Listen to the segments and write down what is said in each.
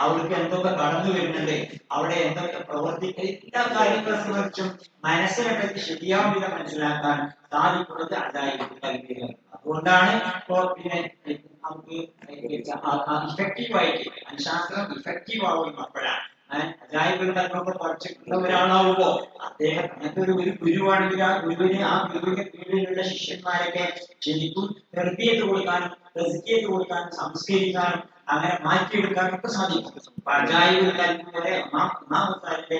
അവർക്ക് എന്തൊക്കെ കടന്നു വരുന്നുണ്ട് അവിടെ എന്തൊക്കെ പ്രവർത്തിക്കുക എല്ലാ കാര്യങ്ങളെ സംബന്ധിച്ചും മനസ്സിനെ പറ്റി ശരിയായ വിധം മനസ്സിലാക്കാൻ സാധിക്കുന്നത് അതായിരിക്കും അതുകൊണ്ടാണ് ഇപ്പോ പിന്നെ നമുക്ക് ഇഫക്റ്റീവ് ആയിട്ട് മനഃശാസ്ത്രം ഇഫക്റ്റീവ് ആവുകയും അപ്പോഴാണ്. ഒരാളാവുമ്പോ അദ്ദേഹം ഒരു ഗുരുവാണെങ്കിൽ ആ ഗുരുവിന് ആ ഗുരുവിന്റെ കീഴിലുള്ള ശിഷ്യന്മാരൊക്കെ ശരിക്കും നിർത്തിയത് കൊടുക്കാനും റെസിറ്റിയത് കൊടുക്കാനും സംസ്കരിക്കാനും അങ്ങനെ മാറ്റിയെടുക്കാനും ഒക്കെ സാധിക്കും. കൽപ്പ് പോലെ ഒന്നാം ഒന്നാമത്തെ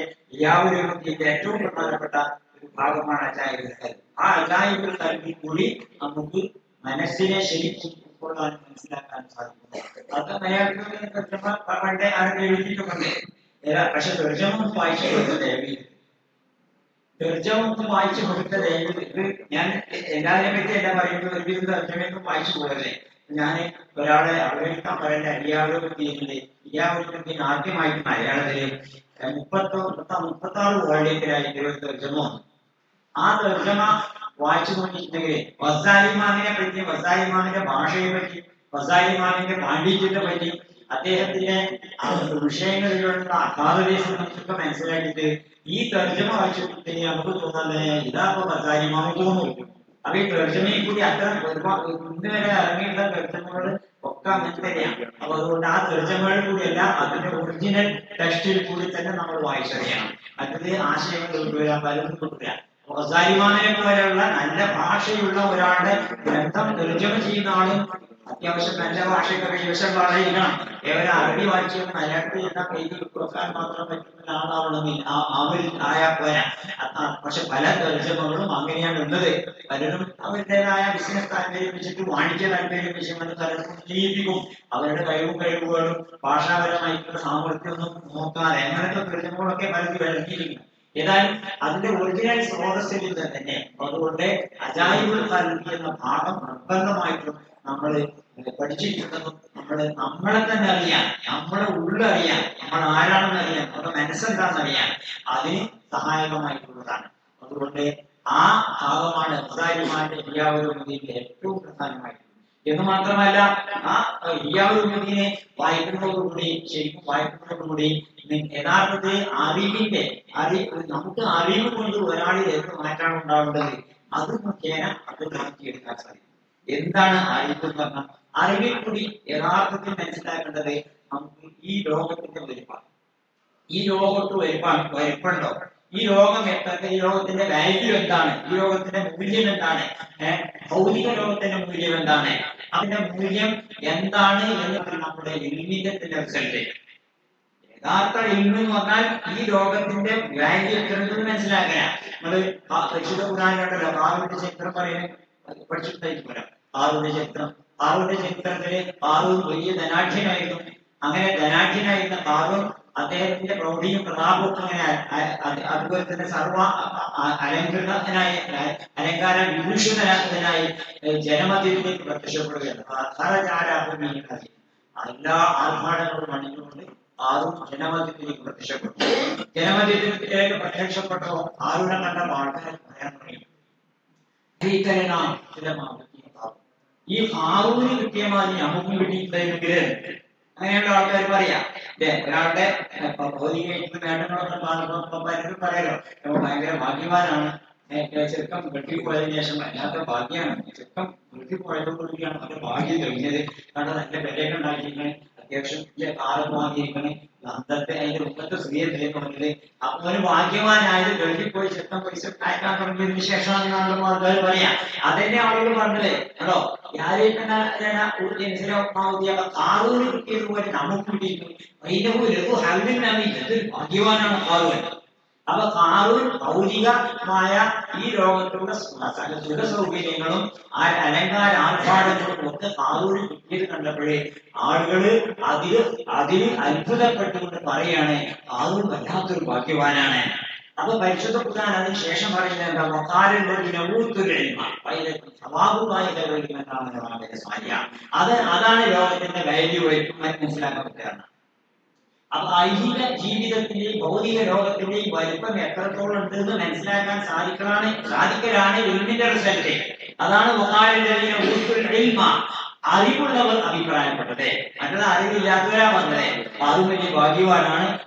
ഏറ്റവും പ്രധാനപ്പെട്ട ഒരു ഭാഗമാണ് കൽപ്പ് ആ അജായിബിൾ കൽപ്പിൽ കൂടി നമുക്ക് മനസ്സിനെ ശരിക്കും ഉൾക്കൊള്ളാനും മനസ്സിലാക്കാനും സാധിക്കും. അത് മലയാളത്തിൽ പണ്ടേ ആരും എഴുതിയിട്ടുമുണ്ട് ഏതാ പക്ഷെ തെർജമൊന്നും വായിച്ചു കൊടുത്ത ദേവി തെർജമൊന്നും വായിച്ചു കൊടുത്ത ദേവി ഇത് ഞാൻ എല്ലാതിനെ പറ്റി എന്താ പറയുന്നത് ഒരുവിധം ദർജമൊന്നും വായിച്ചു പോകല്ലേ ഞാൻ ഒരാളെ അവരുടെ പറയുന്ന അരിയാവൂർ തീരുന്നത് ഇയാവൂരിന്റെ ആദ്യമായിട്ട് മലയാളത്തിൽ മുപ്പത്തോ മുപ്പത്തി മുപ്പത്താറ് വേൾഡിലായിട്ട് തെർജമ വന്നു. ആ തർജമ വായിച്ചു നോക്കിയിട്ടുണ്ടെങ്കിൽ വസാലിമാമിനെ പറ്റി വസാലിമാമിന്റെ ഭാഷയെ പറ്റി വസാലിമാമിന്റെ പാണ്ഡിത്യത്തെ പറ്റി അദ്ദേഹത്തിന്റെ വിഷയങ്ങളിലുള്ള അഗാധതയെ സംബന്ധിച്ചൊക്കെ മനസ്സിലാക്കിയിട്ട് ഈ തർജമ വായിച്ചിട്ടുണ്ടെങ്കിൽ നമുക്ക് തോന്നാൻ ഇതാപ്പോ വസാലിമാമി തോന്നുന്നു. അപ്പൊ ഈ തർജമയിൽ കൂടി അത്ര ഇന്ന് വരെ ഇറങ്ങിയിട്ടുള്ള തർജമകൾ ഒക്കെ അങ്ങനെ തന്നെയാണ്. അപ്പൊ അതുകൊണ്ട് ആ തർജമകളിൽ കൂടിയല്ല അതിന്റെ ഒറിജിനൽ ടെക്സ്റ്റിൽ കൂടി തന്നെ നമ്മൾ വായിച്ചറിയണം. അതിന് ആശയങ്ങൾ കൊണ്ടുവരാൻ പലതും കൊണ്ടുവരാം റസാലിമാനെ പോലെയുള്ള നല്ല ഭാഷയുള്ള ഒരാളുടെ ഗ്രന്ഥം തർജമ ചെയ്യുന്ന ആളും അത്യാവശ്യം നല്ല ഭാഷയൊക്കെ കൈവശം പറയണം. ഏവരും അറബി വായിച്ചും മലയാളത്തിൽ എന്ന പേജിൽ കൊടുക്കാൻ മാത്രം പറ്റുന്ന ആളാവണമെന്നില്ല അവർ ആയാൽ പോരാ. പക്ഷെ പല തർജമകളും അങ്ങനെയാണ് ഉള്ളത്. പലരും അവരുടേതായ ബിസിനസ് താല്പര്യം വെച്ചിട്ട് വാണിജ്യ താല്പര്യം വെച്ചുകൊണ്ട് പലർക്കും ജീവിക്കും അവരുടെ കഴിവും കഴിവുകളും ഭാഷാപരമായിട്ടുള്ള സാമർഥ്യമൊന്നും നോക്കാതെ അങ്ങനത്തെ തർജമകളൊക്കെ പലരും വിളക്കിയിരിക്കും ഏതായാലും അതിന്റെ ഒറിജിനൽ സ്രോതസ്സിൽ നിന്ന് തന്നെ അതുകൊണ്ട് അജായിബുൽ കൽബി എന്ന ഭാഗം നിർബന്ധമായിട്ടും നമ്മൾ പഠിച്ചിട്ടുണ്ടെന്നും നമ്മൾ നമ്മളെ തന്നെ അറിയാൻ നമ്മളെ ഉള്ളറിയാൻ നമ്മൾ ആരാണെന്ന് അറിയാൻ നമ്മുടെ മനസ്സെന്താണെന്ന് അറിയാൻ അതിന് സഹായകമായിട്ടുള്ളതാണ്. അതുകൊണ്ട് ആ ഭാഗമാണ് ഇസ്രായേലുമാരുടെ ഇയാവുരുമതിന്റെ ഏറ്റവും പ്രധാനമായിട്ടുള്ളത്. എന്ന് മാത്രമല്ല ആ ഇയാവുരുമതിനെ വായിക്കുന്നതോടുകൂടി ശരിക്കും വായിക്കുന്നതോടുകൂടി യഥാർത്ഥത്തിൽ അറിവിന്റെ അറിവ് നമുക്ക് അറിവ് കൊണ്ട് ഒരാളിൽ എന്ത് മാറ്റാണ് ഉണ്ടാവേണ്ടത് അത് മുഖേന അത് മാറ്റിയെടുക്കാൻ സാധിക്കും. എന്താണ് എന്ന് പറഞ്ഞാൽ അറിവിൽ കൂടി യഥാർത്ഥത്തിൽ മനസ്സിലാക്കേണ്ടത് നമുക്ക് ഈ ലോകത്തിന്റെ വലിപ്പാണ്. ഈ ലോകത്ത് വലിപ്പാണ് വലിപ്പുണ്ടോ ഈ ലോകം എത്ര ഈ ലോകത്തിന്റെ വാല്യൂ എന്താണ്? ഈ ലോകത്തിന്റെ മൂല്യം എന്താണ്? ഭൗതിക ലോകത്തിന്റെ മൂല്യം എന്താണ്? അതിന്റെ മൂല്യം എന്താണ് എന്നത് നമ്മുടെ ലിമിറ്റത്തിന്റെ റിസൾട്ട് യഥാർത്ഥ ഇൽമ് എന്ന് പറഞ്ഞാൽ ഈ ലോകത്തിന്റെ വാല്യൂ എത്രയെന്ന് മനസ്സിലാക്കുക. നമ്മൾ ആ പരിശുദ്ധ ഖുർആനിലുണ്ടല്ലോ ഹാറൂന്റെ ചരിത്രം പറയുന്നത് പഠിച്ചിട്ടായിട്ട് ഹാറൂന്റെ ചരിത്രം. പാറുവിന്റെ ചരിത്രത്തിൽ പാറു വലിയ ധനാഠ്യനായിരുന്നു അങ്ങനെ ധനാഠ്യനായിരുന്ന പാറു അദ്ദേഹത്തിന്റെ പ്രൗഢിയും പ്രതാപവും അങ്ങനെ അതുപോലെ തന്നെ സർവ അലങ്കൃതനായ അലങ്കാര വിഭൂഷിതനായി ജനമധ്യത്തിലേക്ക് പ്രത്യക്ഷപ്പെടുകയാണ്. എല്ലാ ആർഭാടങ്ങളും അണിഞ്ഞുകൊണ്ട് ആറും ജനമധ്യത്തിലേക്ക് പ്രത്യക്ഷപ്പെട്ടു. ജനമധ്യത്തിലേക്ക് പ്രത്യക്ഷപ്പെട്ടോ ആരുടെ കണ്ട ആൾക്കാർ പറയാൻ തുടങ്ങി. ചില ചിലമാവുന്ന ഈ ഹാറൂന് കിട്ടിയ മാതിരി നമുക്കും കിട്ടിയിട്ടുണ്ടെങ്കിൽ അങ്ങനെയുള്ള ആൾക്കാർ പറയാം. ഒരാളുടെ നേട്ടങ്ങളൊക്കെ പറയാലോ "ഇവൻ ഭയങ്കര ഭാഗ്യവാനാണ്. ചെറുക്കം വെട്ടി പോയതിനു ശേഷം വല്ലാത്ത ഭാഗ്യമാണ് ചെറുക്കം വെട്ടി പോയതോടുകൂടിയാണ് അവന്റെ ഭാഗ്യം കഴിഞ്ഞത്. കാരണം നല്ല വിലയൊക്കെ ഉണ്ടാക്കിയിരിക്കണേ. കാലം വാങ്ങിയിരിക്കണേ. അന്നത്തെ അതിന്റെ മുമ്പത്തെ സ്ത്രീയെ നിലകൊണ്ടത് അപ്പൊ ഒരു ഭാഗ്യവാനായത് ഗൾഫിൽ പോയി ചെത്തം പൈസ അയക്കാൻ തുടങ്ങിയതിന് ശേഷമാണ് ആൾക്കാർ പറയാ. അതെന്നെ ആളുകൾ പറഞ്ഞത് കേട്ടോ കാറൂര് കിട്ടിയതുപോലെ നമുക്ക് കിട്ടിയിരുന്നു. അതിന്റെ ഒരു ഹൽവിനാണ് ഇതൊരു ഭാഗ്യവാനാണ് കാറൂൻ അപ്പൊ കാറൂൻ ഭൗതികമായ ഈ ലോകത്തുള്ള സുഖസൗകര്യങ്ങളും സുഖ സൗകര്യങ്ങളും ആ അലങ്കാര ആർഭാടങ്ങളും ഒക്കെ കാറൂര് കിട്ടിയത് കണ്ടപ്പോഴേ ആളുകൾ അതിൽ അതിൽ അത്ഭുതപ്പെട്ടുകൊണ്ട് പറയാണ് കാറൂൻ വല്ലാത്തൊരു ഭാഗ്യവാനാണ്. അപ്പൊ പരിശുദ്ധ ഖുർആൻ അതിന് ശേഷം പറയുന്നത് എന്താ? എന്നാണ് അത് അതാണ് ലോകത്തിന്റെ വാല്യൂ ആയിട്ട് പറ്റുകയാണ് അപ്പൊ ഐഹിക ജീവിതത്തിന്റെയും ഭൗതിക ലോകത്തിന്റെയും വലിപ്പം എത്രത്തോളം ഉണ്ടെന്ന് മനസ്സിലാക്കാൻ സാധിക്കലാണ് സാധിക്കലാണ് ഇൽമിന്റെ റിസൾട്ട് അതാണ് അറിവുള്ളവർ അഭിപ്രായപ്പെട്ടത്. മറ്റത് അറിവില്ലാത്തവരാ വന്നത്. അതും വലിയ ഭാഗ്യവാനാണ്.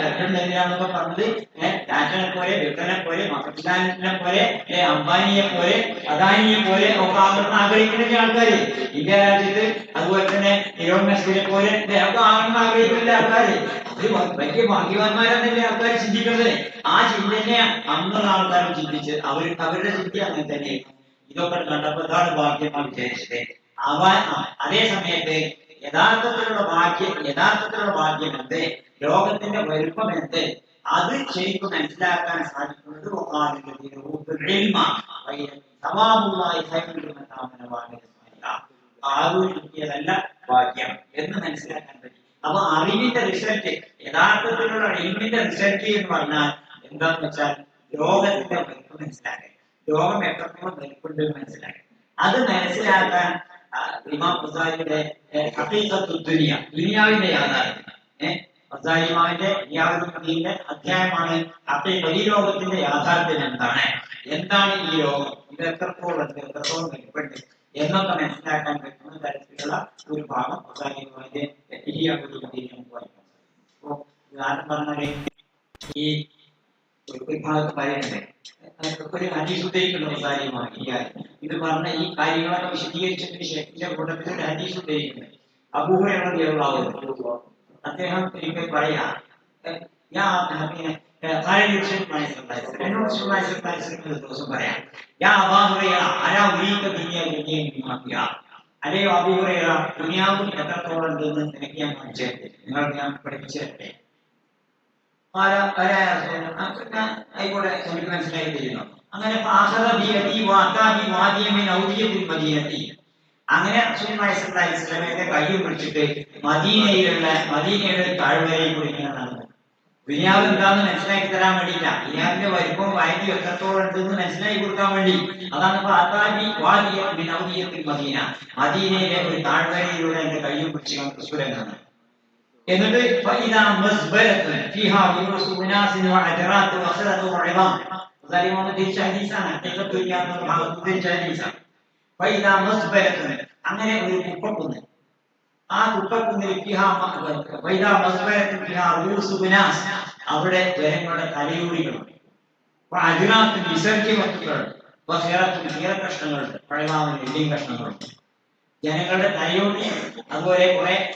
പ്രസിഡന്റ് എന്തിനാണെന്നൊക്കെ പറഞ്ഞത്. രാജനെ പോലെ ബിർട്ടനെ പോലെ മഫ്ലാനെ പോലെ അംബാനിയെ പോലെ അദാനിയെ പോലെ ഒക്കെ ആകണം ആഗ്രഹിക്കുന്ന ആൾക്കാര്. ഇന്ത്യ രാജ്യത്ത് അതുപോലെ തന്നെ മസ്കിനെ പോലെ ഒക്കെ ആകണം ആഗ്രഹിക്കുന്ന ആൾക്കാര്. അവർ വലിയ ഭാഗ്യവാന്മാരെന്നല്ലേ ആൾക്കാർ ചിന്തിക്കുന്നത്. ആ ചിന്തനെ അന്നുള്ള ആൾക്കാരും ചിന്തിച്ച് അവർ അവരുടെ ചിന്തി അങ്ങനെ തന്നെ ഇതൊക്കെ കണ്ടപ്പോൾ ഭാഗ്യമാണ് വിചാരിച്ചത്. അവ അതേ സമയത്ത് യഥാർത്ഥത്തിലുള്ള ഭാഗ്യം യഥാർത്ഥത്തിലുള്ള ഭാഗ്യം എന്ത്? ലോകത്തിന്റെ വലുപ്പം എന്ത്? അത് ശരിക്കും മനസ്സിലാക്കാൻ സാധിക്കുന്നത് കിട്ടിയതല്ല ഭാഗ്യം എന്ന് മനസ്സിലാക്കാൻ പറ്റി. അപ്പൊ അറിവിന്റെ റിസൾട്ട് യഥാർത്ഥത്തിലുള്ള അറിവിന്റെ റിസൾട്ട് എന്ന് പറഞ്ഞാൽ എന്താന്ന് വെച്ചാൽ ലോകത്തിന്റെ വലുപ്പം മനസ്സിലാക്കാൻ. ലോകം എത്രത്തോളം വലുപ്പുണ്ട് എന്ന് മനസ്സിലാക്കാൻ. അത് മനസ്സിലാക്കാൻ ഇമാം ദുനിയ ദുനിയാവിന്റെ യാഥാർത്ഥ്യം ബുസാരിമാവിന്റെ യാതൊരു അധ്യായമാണ് അപ്പോൾ ഈ ലോകത്തിന്റെ യാഥാർത്ഥ്യം എന്താണ്? എന്താണ് ഈ ലോകം? ഇത് എത്രത്തോളം എത്രത്തോളം വലുപ്പുണ്ട് എന്നൊക്കെ മനസ്സിലാക്കാൻ പറ്റുന്ന തരത്തിലുള്ള ഒരു ഭാഗം ബുസാരിമാവിന്റെ അപ്പൊ ഉദാഹരണം ഈ ഒരു ഭാഗത്ത് പറയുന്നുണ്ട് ഒരു ഹദീസ് ഉദ്ധരിക്കുന്ന കാര്യമാണ് ഈ കാര്യം. ഇത് പറഞ്ഞ ഈ കാര്യങ്ങളൊക്കെ വിശദീകരിച്ചതിന് ശേഷം കൂട്ടത്തിൽ ഒരു ഹദീസ് ഉദ്ധരിക്കുന്നത് അബൂഹുള്ള അദ്ദേഹം എനിക്ക് പറയാ ഞാൻ സ്വലാത്തു എന്നോട് ദിവസം പറയാം യാ അബൂഹുറൈറ അലാ ഉരീക ദുനിയ ദുനിയ മാഫിയ അല്ലയോ അബൂഹുറൈറ ദുനിയാവിൽ എത്രത്തോളം ഉണ്ടെന്ന് എനിക്ക് ഞാൻ കാണിച്ചു നിങ്ങൾ ഞാൻ പഠിപ്പിച്ചു തരട്ടെ? ആരാ ആരാ ആയിക്കോട്ടെ എനിക്ക് മനസ്സിലായി തരുന്നു അങ്ങനെ അങ്ങനെ റസൂലുള്ളാഹി കയ്യും പിടിച്ചിട്ട് മദീനയിലുള്ള മദീനയുടെ താഴ്വരയിൽ കൂടി ഇങ്ങനെ നടന്നു. ദുനിയാവ് എന്താന്ന് മനസ്സിലാക്കി തരാൻ വേണ്ടിയില്ല. ദുനിയാവിന്റെ വലിപ്പവും വായു എത്രത്തോളം ഉണ്ടെന്ന് മനസ്സിലാക്കി കൊടുക്കാൻ വേണ്ടി. അതാണ് മദീനയിലെ ഒരു താഴ്വരയിലൂടെ എന്റെ കൈയും പിടിച്ച് റസൂലങ്ങാണ് എന്നിട്ട് തിരിച്ച ഹദീസാണ് തിരിച്ച അങ്ങനെ ഒരു കുപ്പക്കുന്ന്. ആ കുപ്പക്കുന്നിൽ അവിടെ ജനങ്ങളുടെ തലയൂടികളുണ്ട് അതിനകത്ത് വിസർജ്യ വസ്തുക്കളുണ്ട് കഷ്ണങ്ങളുണ്ട് പഴയ കഷ്ണങ്ങളുണ്ട് ജനങ്ങളുടെ തലയോട്ടി അതുപോലെ കുറെ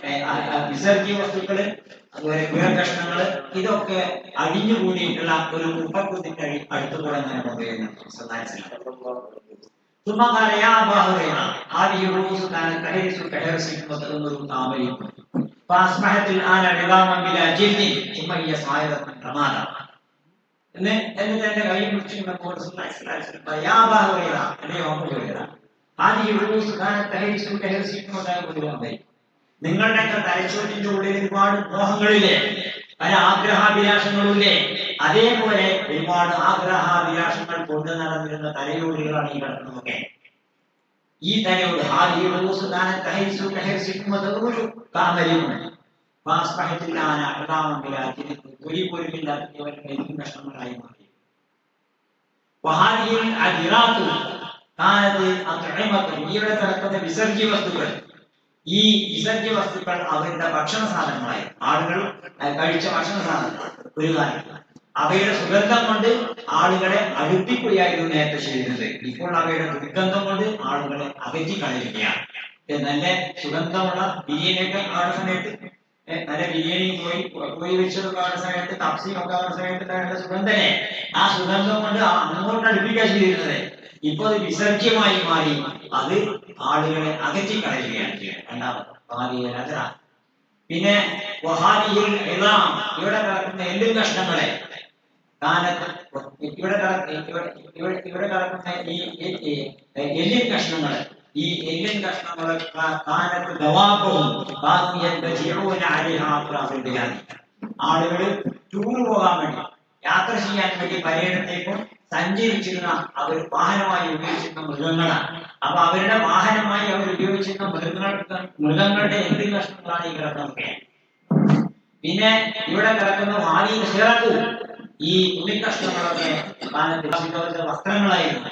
വിസർജ്യ വസ്തുക്കൾ അതുപോലെ ഗൃഹകഷ്ണങ്ങൾ ഇതൊക്കെ അടിഞ്ഞുകൂടിയിട്ടുള്ള ഒരു കുപ്പക്കുത്തിന്റെ അടുത്തു കൂടെ ഞാൻ കൊണ്ടുവരുന്നുണ്ട് എന്നിട്ട് എന്റെ കൈ പിടിച്ചിട്ടുണ്ട് യാ ജീവിതവും കഹരിസിക്കുന്നതായ കൊണ്ടുവന്നേ നിങ്ങളുടെയൊക്കെ തലച്ചോറ്റിന്റെ ഉള്ളിൽ ഒരുപാട് മോഹങ്ങളില്ലേ പല ആഗ്രഹാഭിലാഷങ്ങളില്ലേ അതേപോലെ ഒരുപാട് ആഗ്രഹാഭിലാഷങ്ങൾ കൊണ്ടു നടന്നിരുന്ന തലയോടികളാണ് ഈ കിടക്കുന്നതൊക്കെ. ഈ തലയോട് എല്ലും കഷ്ണങ്ങളായി മാറി. താനത് അത്രമത്തും ഈയുടെ വിസർജ്യ വസ്തുക്കൾ ഈ വിസർജ്യ വസ്തുക്കൾ അവരുടെ ഭക്ഷണ സാധനങ്ങളായി ആളുകൾ കഴിച്ച ഭക്ഷണ സാധനങ്ങൾ ഒരു കാര്യം അവയുടെ സുഗന്ധം കൊണ്ട് ആളുകളെ അടുപ്പിക്കുകയായിരുന്നു നേരത്തെ ചെയ്തിരുന്നത് ഇപ്പോൾ അവയുടെ ദുർഗന്ധം കൊണ്ട് ആളുകളെ അകറ്റി കളയുകയാണ്. നല്ല സുഗന്ധമുള്ള ബിരിയാണിയൊക്കെ ആണ സമയത്ത്? നല്ല ബിരിയാണി പോയി പോയി വെച്ചതൊക്കെ ആണ സമയത്ത് കപ്സിയും ഒക്കെ സമയത്ത് നല്ല സുഗന്ധനെ ആ സുഗന്ധം കൊണ്ട് അങ്ങോട്ട് അടുപ്പിക്കുക ചെയ്തിരുന്നത്. ഇപ്പൊ അത് വിസർജ്യമായി മാറി അത് ആളുകളെ അകറ്റി കളയുകയാണ് ചെയ്യുന്നത് രണ്ടാമത് പിന്നെ ഇവിടെ കിടക്കുന്ന എല്ലും കഷ്ണങ്ങളെ. ഇവിടെ ഇവിടെ ഇവിടെ കിടക്കുന്ന ഈ എല്ലിൻ കഷ്ണങ്ങൾ. ഈ എല്ലിൻ കഷ്ണങ്ങളൊക്കെ ആളുകൾ ടൂർ പോകാൻ വേണ്ടി യാത്ര ചെയ്യാൻ വേണ്ടി പലയിടത്തേക്കും സഞ്ചരിച്ചിരുന്ന അവർ വാഹനമായി ഉപയോഗിച്ചിരുന്ന മൃഗങ്ങളാണ്. അപ്പൊ അവരുടെ വാഹനമായി അവർ ഉപയോഗിച്ചിരുന്ന മൃഗങ്ങൾക്ക് മൃഗങ്ങളുടെ എന്ത് കഷ്ണങ്ങളാണ് ഈ കിടക്കുന്നതൊക്കെ? പിന്നെ ഇവിടെ കിടക്കുന്ന വാലി ചേർത്ത് ഈ തുണിക്കഷ്ണങ്ങളൊക്കെ കാലത്ത് വസ്ത്രങ്ങളായിരുന്നു.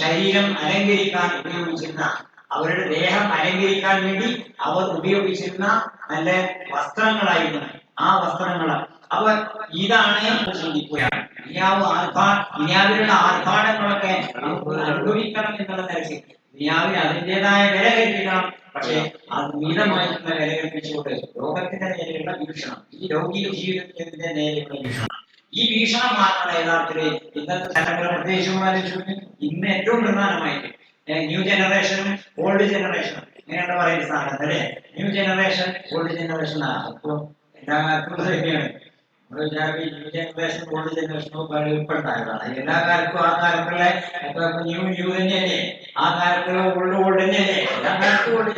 ശരീരം അലങ്കരിക്കാൻ ഉപയോഗിച്ചിരുന്ന അവരുടെ ദേഹം അലങ്കരിക്കാൻ വേണ്ടി അവർ ഉപയോഗിച്ചിരുന്ന നല്ല വസ്ത്രങ്ങളായിരുന്നു. ആ വസ്ത്രങ്ങൾ അവ ഇതാണ് ചിന്തിക്കുകയാണ് ആർഭാടങ്ങളൊക്കെ നമുക്ക് അനുഭവിക്കണം എന്നുള്ള നിലയ്ക്ക് ദുനിയാവിന് അതിന്റെതായ വില കൽപ്പിക്കണം. പക്ഷേ അത് മിതമായിട്ടുള്ള വില കൽപ്പിച്ചുകൊണ്ട് ലോകത്തിന്റെ നേരെയുള്ള വീക്ഷണം ഈ ലൗകിക ജീവിതത്തിന്റെ നേരെയുള്ള വീക്ഷണം. ഈ വീക്ഷണം മാത്രമാണ് യഥാർത്ഥത്തിൽ ഇന്നത്തെ തലമുറ ചൊല്ലി ഇന്ന് ഏറ്റവും പ്രധാനമായിട്ട് ന്യൂ ജനറേഷനും ഓൾഡ് ജനറേഷനും ഇങ്ങനെയാണ് പറയുന്ന സാധനം അല്ലേ? ന്യൂ ജനറേഷൻ ഓൾഡ് ജനറേഷൻ ആണ് കാലത്തും ഇത് നമ്മൾ വിചാരിക്കും ന്യൂ ജനറേഷൻ ഓൾഡ് ജനറേഷനും ഉണ്ടായതാണ് എല്ലാ കാലത്തും ആ കാലത്തുള്ള ന്യൂ ന്യൂ തന്നെയല്ലേ ആ കാലത്തുള്ള ഓൾഡ് ഓൾഡ് തന്നെയല്ലേ എല്ലാ കാലത്തും ഓൾഡ്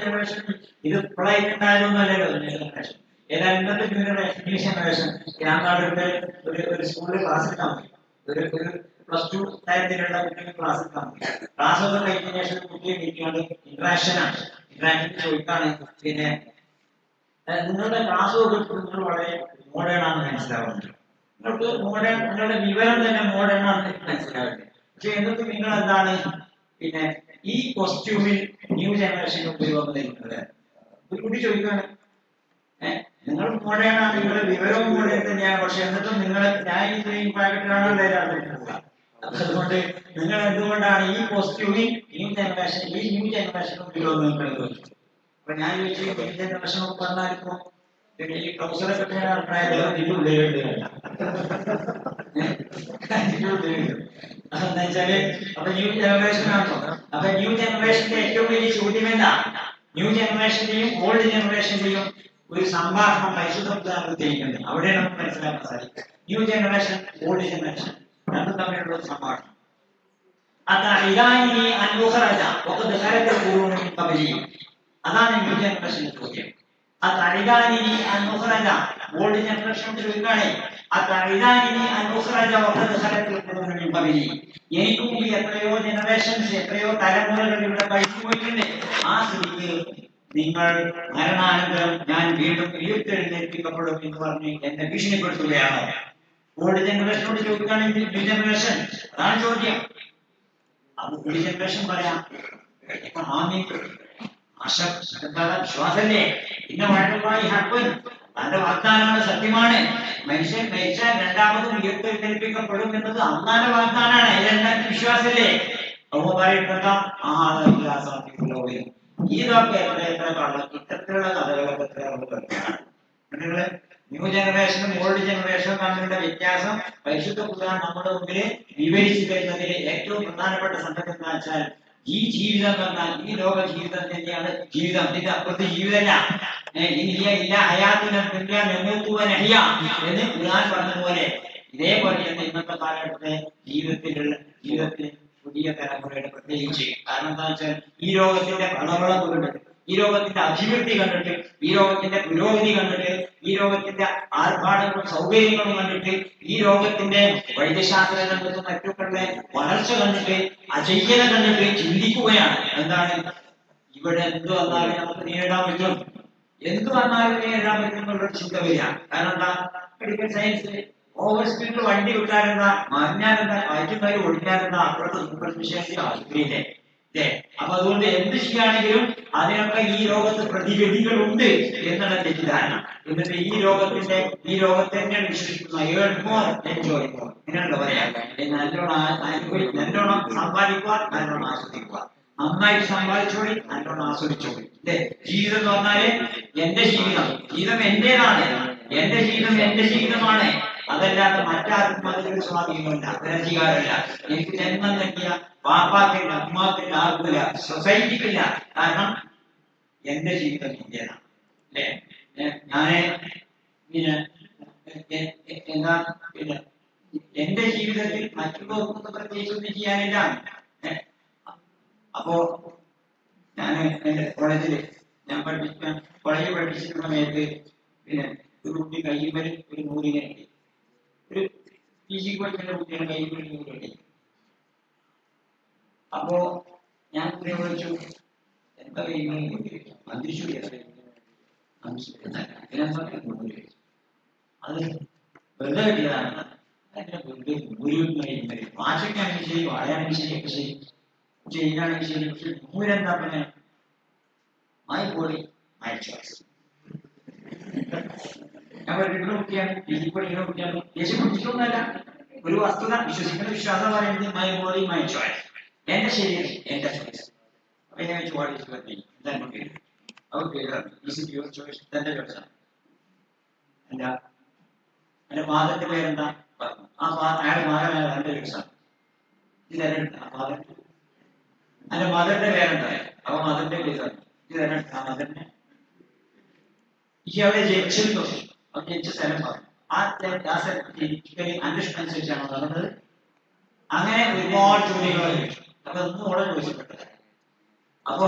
ഇത് ഇപ്പോഴായിട്ടുണ്ടായതൊന്നുമല്ലല്ലോ ന്യൂ ജനറേഷൻ ഏതായാലും ഇന്നത്തെ ന്യൂ ജനറേഷൻ ന്യൂ ജനറേഷൻ ഞാൻ നാടിന്റെ ഒരു ഒരു സ്കൂളിൽ ക്ലാസ് എടുക്കാൻ പോയി ഒരു ഒരു പ്ലസ് ടു തരത്തിലുള്ള കുട്ടികൾ ക്ലാസ് എടുക്കാൻ പോയി ക്ലാസ് ഒക്കെ കഴിഞ്ഞ ശേഷം കുട്ടിയെ വിളിക്കുന്നത് ഇന്ററാക്ഷൻ ആണ്. ഇന്ററാക്ഷൻ ചോദിക്കാണ് പിന്നെ നിങ്ങളുടെ ക്ലാസ് ഒക്കെ നിങ്ങൾ വളരെ മോഡേൺ ആണെന്ന് മനസ്സിലാവുന്നുണ്ട്. നിങ്ങൾക്ക് മോഡേൺ നിങ്ങളുടെ വിവരം തന്നെ മോഡേൺ ആണെന്ന് മനസ്സിലാവില്ല? പക്ഷെ എന്നിട്ട് നിങ്ങൾ എന്താണ് പിന്നെ ഈ കോസ്റ്റ്യൂമിൽ ന്യൂ ജനറേഷൻ ഉപയോഗം നിൽക്കുന്നത് ഒരു കുട്ടി ചോദിക്കാണ് ഏഹ് നിങ്ങൾ മോഡേൺ ആണ് നിങ്ങളുടെ വിവരവും മോഡേൺ തന്നെയാണ്. പക്ഷെ എന്നിട്ടും നിങ്ങൾ ഞാൻ ഇത്രയും പാക്കറ്റിലാണല്ലോ അതുകൊണ്ട് നിങ്ങൾ എന്തുകൊണ്ടാണ് ഈ കോസ്റ്റ്യൂമിൽ ന്യൂ ജനറേഷൻ ഈ ന്യൂ ജനറേഷൻ ഉപയോഗം നിൽക്കുന്നത് അപ്പൊ ഞാൻ ചോദിച്ചു ജനറേഷൻ ഒക്കെ പറഞ്ഞാലിപ്പോ പിന്നെ ഈ ഇതിന്റെ ഇതിന്റെ ഉള്ളിലുണ്ട് അതെന്താ വെച്ചാൽ അപ്പൊ ന്യൂ ജനറേഷൻ ആണോ അപ്പൊ ന്യൂ ജനറേഷന്റെ ഏറ്റവും വലിയ ചോദ്യം എന്താ? ന്യൂ ജനറേഷന്റെയും ഓൾഡ് ജനറേഷന്റെയും ഒരു സംഭാഷണം പരിശുദ്ധ ഉദ്ദേശിക്കുന്നത് അവിടെ നമുക്ക് മനസ്സിലാക്കാൻ സാധിക്കും ന്യൂ ജനറേഷൻ ഓൾഡ് ജനറേഷൻ രണ്ടും തമ്മിലുള്ള ഒരു സംഭാഷണം. അതാ അൻ ഉഖറജ വഖദ് ഖലത ഖുറൂന മിൻ ഖബ്ലി. അതാണ് ന്യൂ ജനറേഷന്റെ ചോദ്യം. ആ അൻ ഉഖറജ ഓൾഡ് ജനറേഷൻ ചോദിക്കാണ് ആ ഖുറൂന മിൻ ഖബ്ലി എനിക്ക് മുമ്പ് എത്രയോ ജനറേഷൻസ് എത്രയോ തലമുറകൾ ഇവിടെ കഴിഞ്ഞു പോയിട്ടുണ്ട് ആ സ്ഥിതിക്ക് നിങ്ങൾ മരണാനന്തരം ഞാൻ വീണ്ടും ഉയർത്തെഴുന്നേൽപ്പിക്കപ്പെടും എന്ന് പറഞ്ഞ് എന്നെ ഭീഷണിപ്പെടുത്തുകയാണോ. ഓൾഡ് ജനറേഷനോട് ചോദിക്കുകയാണെങ്കിൽ ന്യൂ ജനറേഷൻ അതാണ് ചോദ്യം. അപ്പൊ ഓൾഡ് ജനറേഷൻ പറയാം. ഇപ്പൊ വിശ്വാസല്ലേ? പിന്നെ വഴക്കമായി ഹർപ്പൻ. തന്റെ വാഗ്ദാനമാണ് സത്യമാണ്. മനുഷ്യൻ മരിച്ചാൽ രണ്ടാമത് ഉയർത്തെഴുന്നേൽപ്പിക്കപ്പെടും എന്നത് അന്നാന്റെ വാഗ്ദാനാണ്. രണ്ടാമത്തെ വിശ്വാസല്ലേ അപ്പൊ പറയപ്പെട്ട ഇതൊക്കെ എത്ര എത്ര കള്ള ഇത്തരത്തിലുള്ള കഥകളൊക്കെ എത്ര ന്യൂ ജനറേഷനും ഓൾഡ് ജനറേഷനും തമ്മിലുള്ള വ്യത്യാസം പരിശുദ്ധ പുരാൻ നമ്മുടെ മുമ്പിൽ വിവരിച്ചു തരുന്നതിൽ ഏറ്റവും പ്രധാനപ്പെട്ട സംഗതി എന്താ വെച്ചാൽ ഈ ജീവിതം എന്നാൽ ഈ ലോക ജീവിതം. തന്നെയാണ് ജീവിതം ഇതിന്റെ അപ്പുറത്ത് ജീവിതമല്ല എന്ന് ഖുർആൻ പറഞ്ഞതുപോലെ ഇതേപോലെ തന്നെ ഇന്നത്തെ കാലഘട്ടത്തെ ജീവിതത്തിലുള്ള ജീവിതത്തിൽ പുതിയ തലമുറയുടെ പ്രത്യേകിച്ച്. കാരണം വെച്ചാൽ ഈ ലോകത്തിന്റെ കണ്ടിട്ട് ഈ ലോകത്തിന്റെ അഭിവൃദ്ധി കണ്ടിട്ട് ഈ ലോകത്തിന്റെ പുരോഗതി കണ്ടിട്ട് ഈ ലോകത്തിന്റെ ആർഭാടങ്ങളും സൗകര്യങ്ങളും കണ്ടിട്ട് ഈ ലോകത്തിന്റെ വൈദ്യശാസ്ത്ര രംഗത്തും മറ്റൊക്കെ വളർച്ച കണ്ടിട്ട് അജയ്യത കണ്ടിട്ട് ചിന്തിക്കുകയാണ്. എന്താണ്? ഇവിടെ എന്ത് വന്നാലും നമുക്ക് നേരിടാൻ പറ്റും. എന്ത് വന്നാലും നേരിടാൻ പറ്റും എന്നുള്ളൊരു ചിന്ത വരിക. കാരണം എന്താ? മെഡിക്കൽ സയൻസ് ഓവർ സ്പീഡിൽ വണ്ടി വിട്ടാരെന്താ മറിഞ്ഞാലെന്താ വൈദ്യുതി ഓടിക്കാരെന്താ അപ്പുറത്ത് സൂപ്പർ സ്പെഷ്യാലിറ്റി ആശുപത്രിയിലെ അപ്പൊ അതുകൊണ്ട് എന്ത് ചെയ്യുകയാണെങ്കിലും അതിനൊക്കെ ഈ ലോകത്ത് പ്രതിവിധികളുണ്ട് എന്നുള്ള തെറ്റിദ്ധാരണ. എന്നിട്ട് ഈ ലോകത്തിന്റെ ഈ ലോകത്തെ തന്നെയാണ് വിശ്വസിക്കുന്ന ഏൺ മോർ എൻജോയ് മോർ ഇങ്ങനെയുള്ള പറയാ നല്ലോണം നല്ലോണം സമ്പാദിക്കുക നല്ലോണം ആസ്വദിക്കുക നന്നായി സമ്പാദിച്ചോളി നല്ലോണം ആസ്വദിച്ചോളി. ജീവിതം എന്ന് പറഞ്ഞാൽ എന്റെ ജീവിതം. ജീവിതം എന്റേതാണ്. എന്റെ ജീവിതം എന്റെ ജീവിതമാണ്. അതല്ലാതെ മറ്റാർക്കും അതിലൊരു സ്വാധീനമില്ല. അധികാരമില്ല എനിക്ക് ജന്മം നൽകിയ പാപ്പാക്കില്ല അമ്മാക്കില്ല ആർക്കില്ല സൊസൈറ്റിക്കില്ല. കാരണം എന്റെ ജീവിതം ഇന്ത്യയാണ് അല്ലേ? ഞാൻ പിന്നെ എന്താ പിന്നെ എന്റെ ജീവിതത്തിൽ മറ്റുള്ളവർക്കൊന്നും പ്രത്യേകിച്ചൊന്നും ചെയ്യാനില്ല. അപ്പോ ഞാൻ എന്റെ കോളേജിൽ ഞാൻ പഠിപ്പിക്കാൻ കോളേജിൽ പഠിപ്പിച്ചിരുന്ന സമയത്ത് പിന്നെ ഒരു കുട്ടി കയ്യുമ്പൽ ഒരു നൂറിനെ കിട്ടി ഒരു പി ജി പഠിക്കുന്ന കുട്ടിയുടെ കയ്യിൽ ഒരു നൂറ് കിട്ടി അപ്പോ ഞാൻ കുട്ടിയെ വിളിച്ചു. എന്താ കയ്യുമ്പോൾ അന്തിച്ചു അത് വെറുതെ കിട്ടിയതാണ് അതിനെ വെറുതെ ഗുരു ഭാഷയ്ക്കാണെങ്കിൽ ശരി വാഴയാണെങ്കിൽ ശരി ഒക്കെ ശരി ജയിലാണെങ്കിൽ ശരി പക്ഷെ നൂരെന്താ പിന്നെ? മൈ ബോഡി മൈ ചോയ്സ് ഞാൻ പഠിക്കുന്ന കുട്ടിയാണ് ജി പഠിക്കുന്ന കുട്ടിയാണ് യേശു കുടിച്ചിട്ടൊന്നുമല്ല ഒരു വസ്തുത വിശ്വസിക്കുന്ന വിശ്വാസം പറയുന്നത് മൈ ബോഡി മൈ ചോയ്സ് എന്റെ ശരീരം എന്റെ ചോയ്സ് അപ്പൊ ഞാൻ നെയിം എന്താണ് അവർ പേര് ഈസ് യുവർ ചോയ്സ് എന്റെ ചോയ്സാണ് അല്ല എന്റെ ഫാദറിന്റെ പേരെന്താ? പറഞ്ഞു. ആ അയാളുടെ മകൻ എന്റെ ചോയ്സാണ് ഇതെന്നെ ആ ഫാദർ എന്റെ മദറിന്റെ പേരെന്താ? അവ മദറിന്റെ പേര് ഇതെന്നെ ആ ഈ ഇയാളെ ജനിച്ചല്ലോ അത് സ്ഥലം പറഞ്ഞു ആ അന്വേഷണം അനുസരിച്ചാണോ നടന്നത്. അങ്ങനെ ഒരുപാട് ജോലികൾ അപ്പൊ ഒന്നും ഓടെ ചോദിച്ചപ്പെട്ടത് അപ്പൊ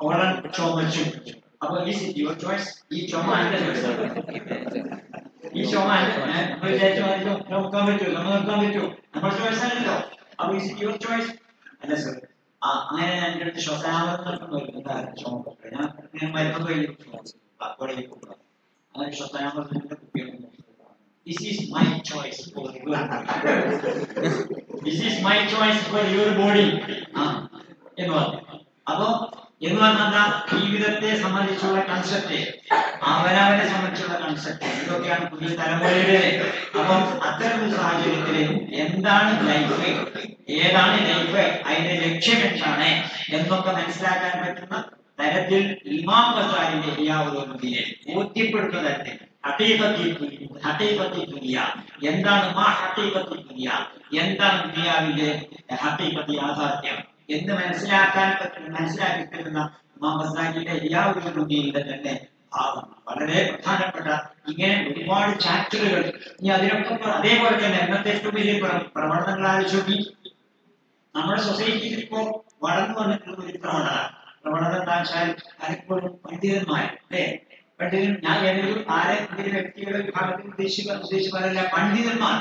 ഓടെ ചുമച്ചു അപ്പൊ ഈ യുവർ ചോയ്സ് ഈ ചുമ എന്റെ ചോയ്സ് ഈ ചുമ നോക്കാൻ പറ്റുമോ? നമ്മൾ നോക്കാൻ പറ്റുമോ? നമ്മുടെ ചോയ്സ് ആണല്ലോ. അപ്പൊ ഈ യുവർ ചോയ്സ് അല്ല സർ അങ്ങനെ എന്റെ അടുത്ത് ശ്വസനാമൃതം എന്താ ചുമ. ഞാൻ മരുന്ന് കഴിഞ്ഞു ശ്വസനാമൃതത്തിന്റെ കുപ്പിയാണ് This is my choice for your This is my choice for your body. എന്ന് പറഞ്ഞു. അപ്പോ എന്ന് പറഞ്ഞാൽ ജീവിതത്തെ സംബന്ധിച്ചുള്ള കൺസെപ്റ്റ് അവനവനെ സംബന്ധിച്ചുള്ള കൺസെപ്റ്റ് ഇതൊക്കെയാണ് പുതിയ തലമുറയുടെ അപ്പം അത്തരം ഒരു സാഹചര്യത്തിൽ എന്താണ് ലൈഫ് ഏതാണ് ലൈഫ് അതിന്റെ ലക്ഷ്യം എന്താണ്? എന്നൊക്കെ മനസ്സിലാക്കാൻ പറ്റുന്ന തരത്തിൽ ഇമാം ബസാരിന്റെ ഇയാവുദ്ദീനെ ബോധ്യപ്പെടുന്ന തരത്തിൽ എന്താണ് എന്താണ് ദുനിയാവിന്റെ ഹഖീഖത്തി യാഥാർത്ഥ്യം? എന്ന് മനസ്സിലാക്കാൻ മനസ്സിലാക്കി തരുന്ന ഇമാം ബസാരിന്റെ ഇയാവുദ്ദീന്റെ തന്നെ ഭാഗം വളരെ പ്രധാനപ്പെട്ട ഇങ്ങനെ ഒരുപാട് ചാപ്റ്ററുകൾ. ഇനി അതിനൊക്കെ അതേപോലെ തന്നെ ഇന്നത്തെ ഏറ്റവും വലിയ പ്ര- പ്രവണതകൾ ആലോചിച്ചു നമ്മുടെ സൊസൈറ്റിയിൽ ഇപ്പോ വളർന്നു വന്നിട്ടുള്ള ഒരു പ്രവണത. എന്താ വെച്ചാൽ പലപ്പോഴും പണ്ഡിതന്മാർ അല്ലേ? പണ്ഡിതൻ ഞാൻ ഏതെങ്കിലും ആരെ എന്തെങ്കിലും വ്യക്തികളുടെ വിഭാഗത്തിൽ ഉദ്ദേശിക്കുക ഉദ്ദേശിക്കാറില്ല പണ്ഡിതന്മാർ.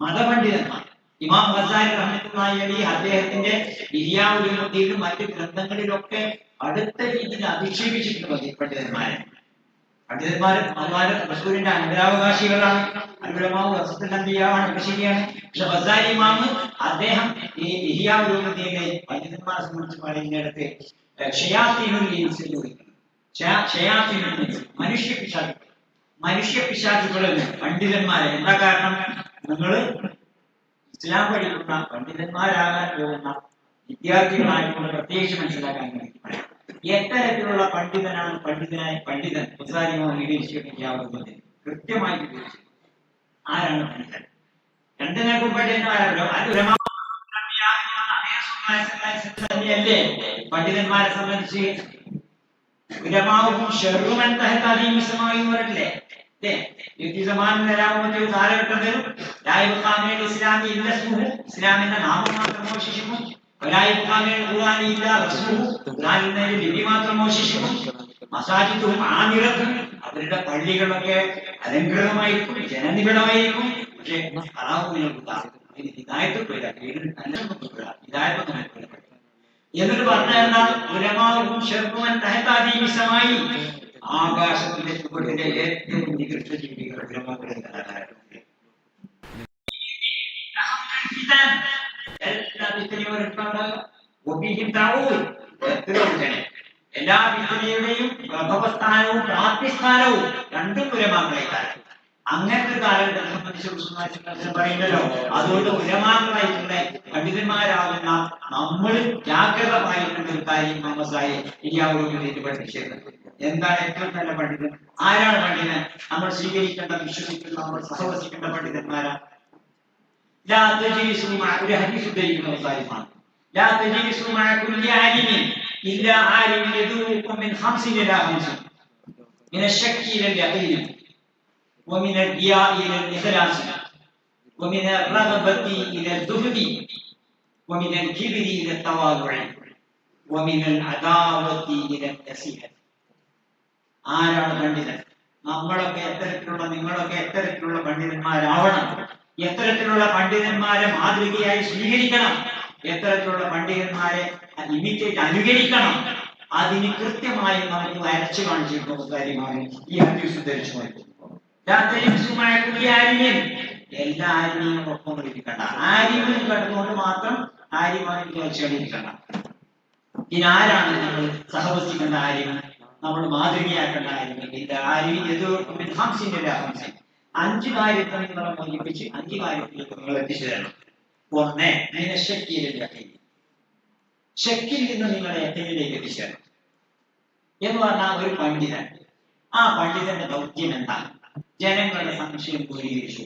മതപണ്ഡിതന്മാർ. ഇമാം ഹസാരി റഹ്മത്തുള്ളാഹി അലൈഹി അദ്ദേഹത്തിന്റെ ഇരിയാവുലും മറ്റു ഗ്രന്ഥങ്ങളിലൊക്കെ അടുത്ത രീതിയിൽ അധിക്ഷേപിച്ചിട്ടുണ്ട് പണ്ഡിതന്മാരെ. പണ്ഡിതന്മാര് അള്ളാഹുവിന്റെ റസൂലിന്റെ അനന്തരാവകാശികളാണ് അനുഗ്രഹമാവ് വസത്തുലംബിയാണ് ഒക്കെ ശരിയാണ്. പക്ഷെ ബസാരി അദ്ദേഹം ഈ ഇഹിയാവുദ്ദീനെ പണ്ഡിതന്മാരെ സംബന്ധിച്ച് പറയുന്നിടത്ത് മനുഷ്യ പിശാചുക്കൾ. മനുഷ്യ പിശാചുക്കളിൽ പണ്ഡിതന്മാരെ. എന്താ കാരണം? നിങ്ങൾ ഇസ്ലാം പഠിക്കുന്ന പണ്ഡിതന്മാരാകാൻ പോകുന്ന വിദ്യാർത്ഥികളായിട്ടുള്ള പ്രത്യേകിച്ച് മനസ്സിലാക്കാൻ പറയാം എത്തരത്തിലുള്ള പണ്ഡിതനാണ് പണ്ഡിതനായ പണ്ഡിതൻ. ഉദാരിമോ നിരീക്ഷിക്കുന്നത് കൃത്യമായി നിരീക്ഷിക്കും ആരാണ് പണ്ഡിതൻ? രണ്ടിനെക്കും പണ്ഡിതന്മാരല്ലോ അത് പണ്ഡിതന്മാരെ സംബന്ധിച്ച് ഇസ്ലാമി ഇസ്ലാമിന്റെ നാമം മാത്രം ലിപി മാത്രം മോശിക്കും മസാജിദും ആമിറത്തും അവരുടെ പള്ളികളൊക്കെ അലങ്കൃതമായിരിക്കും ജനനിബിഡമായിരിക്കും. പക്ഷെ ഹിദായത്ത് എന്നിട്ട് പറഞ്ഞ ഉലമാവും ഷെർക്കുമൻ തഹത്താദീമിസമായി ആകാശത്തിന്റെ ചുവട്ടിലെ ഏറ്റവും നികൃഷ്ട ജീവികൾ. എല്ലാ വിത്തനയും. എത്രയോ വിത്തനെ. എല്ലാ വിത്തനയുടെയും പ്രഭവസ്ഥാനവും പ്രാപ്തിസ്ഥാനവും രണ്ടും ഉലമാക്കളേക്കാരം അങ്ങനത്തെ ഒരു കാലഘട്ടത്തെ സംബന്ധിച്ച് പറയുന്നല്ലോ അതുകൊണ്ട് ഉലമാക്കളായിട്ടുള്ള പണ്ഡിതന്മാരാകുന്ന നമ്മൾ ജാഗ്രതമായിട്ടുള്ള ഒരു കാര്യം മമ്മസായി ഈ അവരോട് പഠിപ്പിച്ചത്. എന്താണ് ഏറ്റവും നല്ല പണ്ഡിതൻ? ആരാണ് പണ്ഡിതൻ? നമ്മൾ സ്വീകരിക്കേണ്ട വിശ്വസിക്കേണ്ട നമ്മൾ സഹവസിക്കേണ്ട പണ്ഡിതന്മാരാ? لا تجلسوا مع ഒരു ഹദീസ് ഉദ്ധരിക്കുന്ന കാര്യമാണ് لا تجلسوا مع كل عالم إلا عالم يدعوكم من خمس إلى خمس من الشك إلى اليقين ومن الرياء إلى الإخلاص ومن الرغبة إلى الزهد ومن الكبر إلى التواضع ومن العداوة إلى النصيحة ആരാണ് പണ്ഡിതൻ നമ്മളൊക്കെ എത്തരത്തിലുള്ള നിങ്ങളൊക്കെ എത്തരത്തിലുള്ള പണ്ഡിതന്മാരാവണം എത്തരത്തിലുള്ള പണ്ഡിതന്മാരെ മാതൃകയായി സ്വീകരിക്കണം? എത്തരത്തിലുള്ള പണ്ഡിതന്മാരെ ഇമിറ്റേറ്റ് അനുകരിക്കണം? അതിന് കൃത്യമായി നമുക്ക് വരച്ചു കാണിച്ചിട്ടുള്ള കാര്യമാണ് ഈ ഹദീസ് ഉദ്ധരിച്ചു എല്ലാ ആരിനെയും ഒപ്പം ഇരിക്കണ്ട ആരിനും കണ്ടുകൊണ്ട് മാത്രം ആര്യമായി വിചാരിച്ചുകൊണ്ടിരിക്കണം ഇനി ആരാണ് നമ്മൾ സഹവസിക്കേണ്ട ആര്യം നമ്മൾ മാതൃകയാക്കേണ്ട ആര്യം ആര്യം ഇത് ഹംസിന്റെ ഹംസൻ അഞ്ച് കാര്യത്തിൽ നിങ്ങളെ മോചിപ്പിച്ച് അഞ്ച് കാര്യത്തിലേക്ക് നിങ്ങൾ എത്തിച്ചു തരണം ഒന്ന് അതിനെ ശക്തിയിലെ ശക്തിയിൽ നിന്ന് നിങ്ങളെ യക്കീനിലേക്ക് എത്തിച്ചു തരണം എന്ന് പറഞ്ഞാൽ ഒരു പണ്ഡിതൻ. ആ പണ്ഡിതന്റെ ദൗത്യം എന്താണ്? ജനങ്ങളുടെ സംശയം ദൂരീകരിച്ചു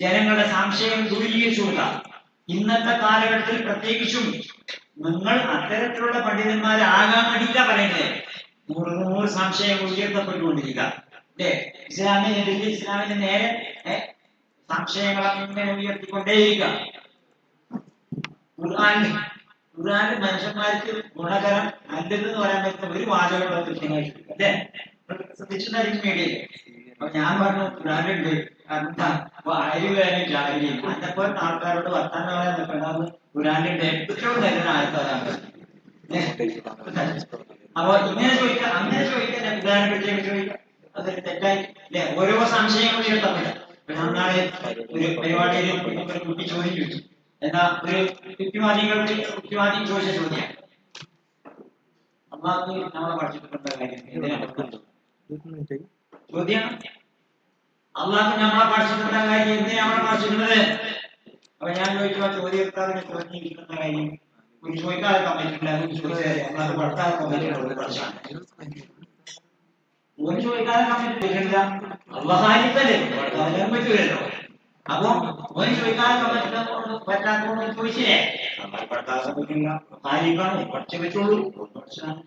ജനങ്ങളുടെ സംശയം ദൂരീകരിച്ചു. ഇന്നത്തെ കാലഘട്ടത്തിൽ പ്രത്യേകിച്ചും നിങ്ങൾ അത്തരത്തിലുള്ള പണ്ഡിതന്മാരാകാൻ വേണ്ടിയില്ല പറയുന്നത് നൂറ് നൂറ് സംശയം ഉയർത്തപ്പെട്ടുകൊണ്ടിരിക്കുക. അല്ലേ ഇസ്ലാമിനെതിരെ ഇസ്ലാമിന് നേരെ സംശയങ്ങൾ അങ്ങനെ ഉയർത്തിക്കൊണ്ടേയിരിക്കുക ഖുർആൻ ഖുർആനിൽ മനുഷ്യന്മാർക്ക് ഗുണകരം നല്ലതെന്ന് പറയാൻ പറ്റുന്ന ഒരു വാചകമുള്ള കൃത്യമായി അല്ലേ? ശ്രദ്ധിച്ചിട്ടുണ്ടായിരിക്കും മീഡിയയിൽ അപ്പൊ ഞാൻ പറഞ്ഞു ഖുർആനുണ്ട് എന്താ? അപ്പൊ ആര്യവേനും ജാരിയും അന്നെപ്പോലത്തെ ആൾക്കാരോട് വർത്താനം പറയാൻ നിൽക്കണമെന്ന് ഖുർആനുണ്ട് ഏറ്റവും നല്ലൊരു ആൾക്കാരാണ് അപ്പൊ ഇങ്ങനെ ചോദിക്കാം. അങ്ങനെ ചോദിക്കാൻ ഖുർആനെ പറ്റി ചോദിക്കാം? അതൊരു തെറ്റായി. അല്ലെ? ഓരോ സംശയങ്ങളും ഉയർത്തപ്പെട്ട നാളെ ഒരു പരിപാടിയിൽ ഒരു കുട്ടി ചോദ്യം ചോദിച്ചു എന്നാ ഒരു യുക്തിവാദികൾക്ക് യുക്തിവാദി ചോദിച്ച ചോദ്യം. അള്ളാഹ് നമ്മളെ പഠിച്ചിട്ടുണ്ട് കാര്യം? ചോദ്യം. അള്ളാഹ് നമ്മളെ പഠിച്ചിട്ടുള്ള കാര്യം? എന്തിനാ നമ്മളെ പഠിച്ചിട്ടുള്ളത്? അപ്പൊ ഞാൻ ചോദിച്ചു ആ ചോദ്യക്കാരനെ ചോദ്യം ഇരിക്കുന്ന കാര്യം. ചോദിക്കാതെ ഒരു ചോദിച്ചാൽ അള്ളാഹ് പഠിക്കാതെ പറ്റില്ല ഒരു പഠിച്ചാണ്. ഒരു ചോദിക്കാതെ പറ്റൂലല്ലോ. അപ്പൊ ഓന് ചോദിക്കാതെ പറ്റില്ല പറ്റാത്തതുകൊണ്ട് ചോദിച്ചില്ലേ നമ്മൾ പഠിക്കാതെ പറ്റില്ല കാര്യങ്ങളാണ് പഠിച്ചേ പറ്റുള്ളൂ. പഠിച്ചാണ്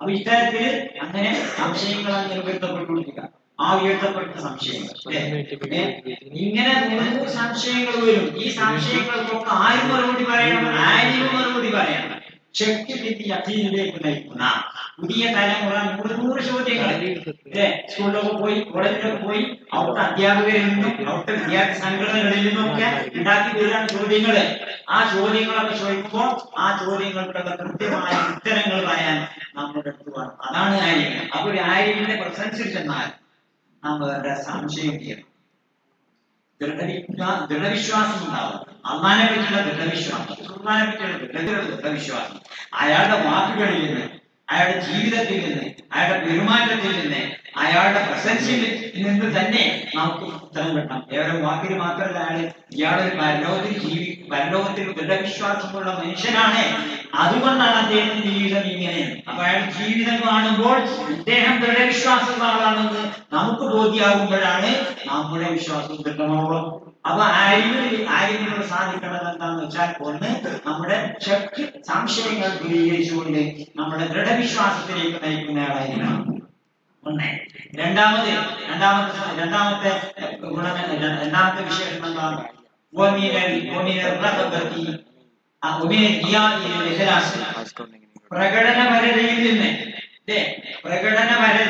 അപ്പൊ ഇത്തരത്തിൽ അങ്ങനെ സംശയങ്ങൾ അങ്ങനെ ഉയർത്തപ്പെട്ടുകൊണ്ടിരിക്കുക ആ ഉയർത്തപ്പെട്ട സംശയങ്ങൾ. അല്ലേ? ഏ? ഇങ്ങനെ സംശയങ്ങൾ വരും. ഈ സംശയങ്ങൾക്കൊക്കെ ആരും മറുപടി പറയണം? ആരും മറുപടി പറയണം? ശക്തി വിദ്യ അധീനിലേക്ക് നയിക്കുന്ന പുതിയ തലമുറ നൂറ് നൂറ് ചോദ്യങ്ങൾ അല്ലേ? സ്കൂളിലൊക്കെ പോയി കോളേജിലൊക്കെ പോയി അവിടുത്തെ അധ്യാപകരിൽ നിന്നും അവിടുത്തെ വിദ്യാർത്ഥി സംഘടനകളിൽ നിന്നൊക്കെ ഉണ്ടാക്കി തീരാൻ ചോദ്യങ്ങൾ. ആ ചോദ്യങ്ങളൊക്കെ ചോദിക്കുമ്പോൾ ആ ചോദ്യങ്ങൾക്കുള്ള കൃത്യമായ ഉത്തരങ്ങൾ പറയാൻ നമ്മുടെ അടുത്ത് വേണം അതാണ് ആര്യം അപ്പൊ ഒരു ആര്യന്റെ പ്രസൻസിൽ ചെന്നാൽ നാം വേറെ സംശയം ചെയ്യണം ദൃഢവിശ്വാ- ദൃഢവിശ്വാസം ഉണ്ടാവും. അള്ളാനെ പറ്റിയുള്ള ദൃഢവിശ്വാസം ദൃഢവിശ്വാസം. അയാളുടെ വാക്കുകളിൽ നിന്ന് അയാളുടെ ജീവിതത്തിൽ നിന്ന് അയാളുടെ പെരുമാറ്റത്തിൽ നിന്ന് അയാളുടെ പ്രസൻസിൽ നിന്ന് തന്നെ നമുക്ക് ഉത്തരം കിട്ടണം. കേവലം വാക്കിൽ മാത്രമല്ല അയാൾ ഇയാളൊരു പരലോകത്തിൽ ജീവി പരലോകത്തിൽ ദൃഢവിശ്വാസമുള്ള മനുഷ്യനാണ്. അതുകൊണ്ടാണ് അദ്ദേഹത്തിന്റെ ജീവിതം ഇങ്ങനെ. അപ്പൊ അയാൾ ജീവിതം കാണുമ്പോൾ അദ്ദേഹം ദൃഢവിശ്വാസമുള്ള ആളാണെന്ന് നമുക്ക് ബോധ്യമാകുമ്പോഴാണ് നമ്മുടെ വിശ്വാസം ദൃഢമാവുക. അപ്പൊ ആര്യന് ആര്യനോട് സാധിക്കേണ്ടത് എന്താന്ന് വെച്ചാൽ ഒന്ന് നമ്മുടെ ശക്തി സംശയങ്ങൾ ദൂരീകരിച്ചുകൊണ്ട് നമ്മുടെ ദൃഢവിശ്വാസത്തിലേക്ക് നയിക്കുന്നയാളായിരിക്കണം. ഒന്ന്. രണ്ടാമത് രണ്ടാമത്തെ രണ്ടാമത്തെ ഗുണം രണ്ടാമത്തെ വിശേഷം എന്താണ് പ്രകടനപരതയിൽ നിന്ന് പ്രകടനപരത പ്രകടനപര